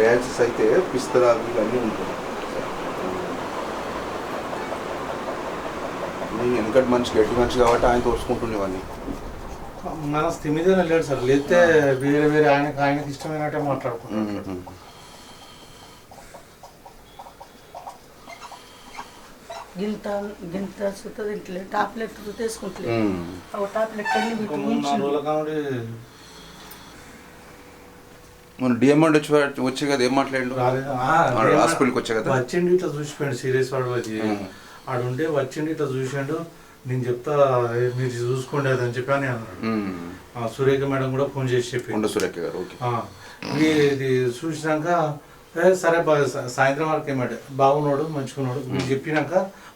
Dialysis అయితే పిస్తరాలు ఇవన్నీ ఉంటుంది నేను వెనకటి మనిషి గట్టి మనిషి కాబట్టి ఆయన తోసుకుంటుండేవాడిని మన స్థిమిదనే లేడు సార్. లేతే వేరే వేరే ఆయనకు ఆయనకి ఇష్టమైనట్టే మాట్లాడుకుంటాం గింత గింత సుత తింటలే. టాబ్లెట్ తీసుకుంటలే ఉమ్. ఒక టాబ్లెట్ అన్ని మన డిఎంఆర్ వచ్చి వచ్చే కదా ఏం ఏమన్నా- హాస్పిటల్కి వచ్చే కదా. వచ్చిండు ఇట్లా చూసిపోయాడు సీరియస్ వాడు వచ్చి. ఆడు ఉంటే వచ్చిండు ఇట్లా చూసాడు నేను చెప్తా మీరు చూసుకోండి అది అని చెప్పి అని అన్నాడు. సురేఖ మేడం కూడా ఫోన్ చేసి చెప్పింది ఉండ సురేఖ గారు ఇది చూసినాక "ఏ, సరే బా సాయంత్రం వరకు ఏమంటే బాగున్నాడు మంచుకున్నాడు మీరు చెప్పినాక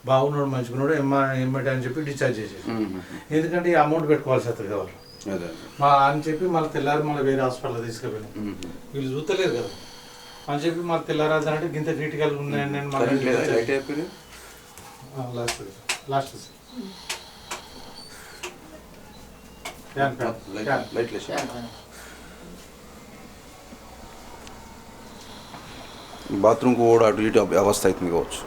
బాగున్నాడు మంచుకున్నాడు ఎమ్మ ఎమ్మటి అని చెప్పి డిశ్చార్జ్ చేసేసి. ఎందుకంటే ఈ అమౌంట్ పెట్టుకోవాల్సి వస్తుంది కదా మా అని చెప్పి మళ్ళీ తెల్లారి మళ్ళీ వేరే హాస్పిటల్ తీసుకుపోయినాం. వీళ్ళు చూస్తలేరు కదా. అని చెప్పి మళ్ళీ తెల్లారాదు అంటే గింత క్రిటికల్ లైట్ మళ్ళీ లాస్ట్ లాస్ట్ బాత్రూమ్కి కూడా అటు ఇటు అవస్థ అవుతుంది కావచ్చు.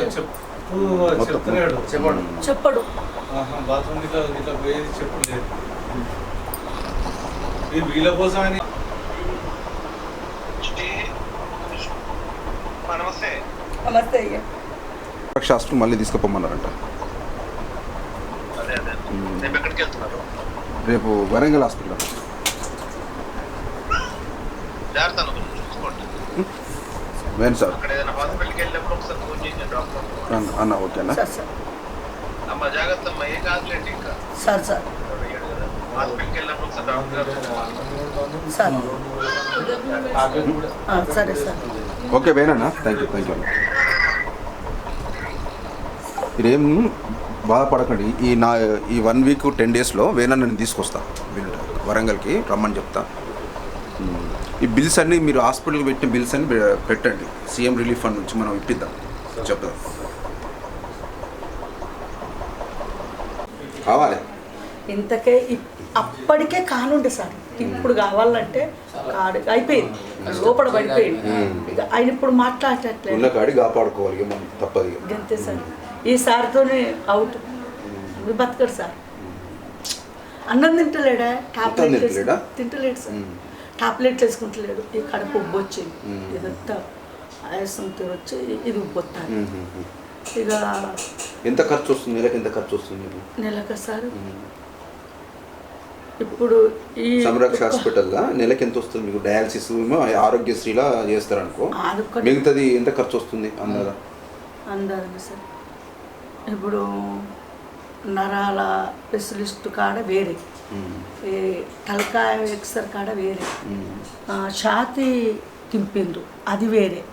లేదు సార్ చెప్తలేడు చెప్పడు. చెప్పడు. బాత్రూమ్ ఇట్లా ఇట్లా పోయేది చెప్పు లేదు. ఈ వీళ్ళ కోసం అని నమస్తే. నమస్తే అయ్యా. శాస్త్రం మళ్ళీ తీసుకుపోమన్నారంట. అదే అదే. రేపు ఎక్కడికి వెళ్తున్నారు? రేపు వరంగల్ హాస్పిటల్. జాగ్రత్త వేను సార్ అన్న అన్న ఓకేనా? Sir sir. Sir sir. Sir. ఆ, సరే సార్. ఓకే వేనన్నా థ్యాంక్ యూ థ్యాంక్ యూ మీరేం బాధపడకండి. ఈ నా ఈ వన్ వీక్ టెన్ డేస్లో వేనన్న నేను తీసుకొస్తా. వీళ్ళు వరంగల్కి రమ్మని చెప్తా. ఉమ్. ఈ బిల్స్ అన్నీ మీరు హాస్పిటల్కి పెట్టిన బిల్స్ అన్ని పెట్టండి. సీఎం రిలీఫ్ ఫండ్ నుంచి మనం ఇప్పిద్దాం. చెప్దాం. కావాలి. ఇంతకే అప్పటికే కానుండే సార్. ఇప్పుడు కావాలంటే కాడు అయిపోయింది. లోపల పడిపోయింది. ఇక ఆయన ఇప్పుడు మాట్లాడట్లేదు. ఉన్న కాడి కాపాడుకోవాలి. తప్పదు. అంతే సార్. ఈ సార్తోనే అవుట్. మీరు బతకడు సార్. అన్నం తింటలేడా? టాబ్లెట్ తింటలేడా? తింటలేడు సార్. టాబ్లెట్లు వేసుకుంటలేడు ఈ కడుపు ఉబ్బు వచ్చింది. ఇదంతా ఆయాసంతో వచ్చి ఇది ఉబ్బొత్తాను. ఇక ఎంత ఖర్చు వస్తుంది? నెలకు ఎంత ఖర్చు వస్తుంది నెలకు సార్. ఇప్పుడు ఈ సమరక్ష హాస్పిటల్లో నెలకి ఎంత వస్తుంది మీకు? డయాలసిస్ ఏమో ఆరోగ్యశ్రీలా చేస్తారనుకో. మిగతాది ఎంత ఖర్చు వస్తుంది అందరా అందాలి సార్. ఇప్పుడు నరాల స్పెషలిస్ట్ కాడ వేరే. తలకాయ ఎక్సర్ కాడ వేరే. ఛాతీ తింపిండ్రు. అది వేరే.